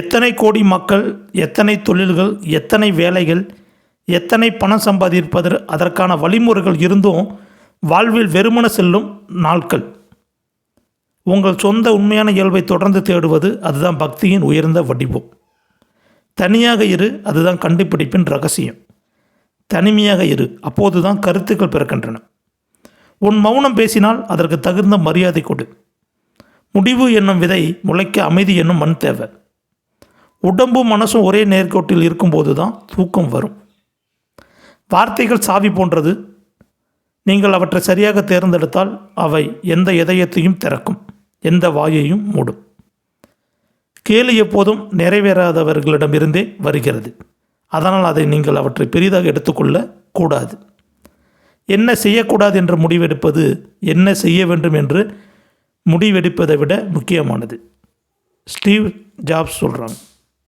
எத்தனை கோடி மக்கள் எத்தனை தொழில்கள் எத்தனை வேலைகள் எத்தனை பணம் சம்பாதிப்பது அதற்கான வழிமுறைகள் இருந்தும் வாழ்வில் வெறுமன செல்லும் நாட்கள். உங்கள் சொந்த உண்மையான இயல்பை தொடர்ந்து தேடுவது அதுதான் பக்தியின் உயர்ந்த வடிவம். தனியாக இரு அதுதான் கண்டுபிடிப்பின் ரகசியம். தனிமையாக இரு அப்போது தான் கருத்துக்கள் பிறக்கின்றன. உன் மௌனம் பேசினால் அதற்கு தகுந்த மரியாதை கொடு. முடிவு என்னும் விதை முளைக்க அமைதி என்னும் மண் தேவை. உடம்பும் மனசும் ஒரே நேர்கோட்டில் இருக்கும்போது தான் தூக்கம் வரும். வார்த்தைகள் சாவி போன்றது. நீங்கள் அவற்றை சரியாக தேர்ந்தெடுத்தால் அவை எந்த இதயத்தையும் திறக்கும் எந்த வாயையும் மூடும். கேலி எப்போதும் நிறைவேறாதவர்களிடமிருந்தே வருகிறது. அதனால் அதை நீங்கள் அவற்றை பெரிதாக எடுத்துக்கொள்ள கூடாது. என்ன செய்யக்கூடாது என்று முடிவெடுப்பது என்ன செய்ய வேண்டும் என்று முடிவெடுப்பதை விட முக்கியமானது. ஸ்டீவ் ஜாப்ஸ் சொல்கிறாங்க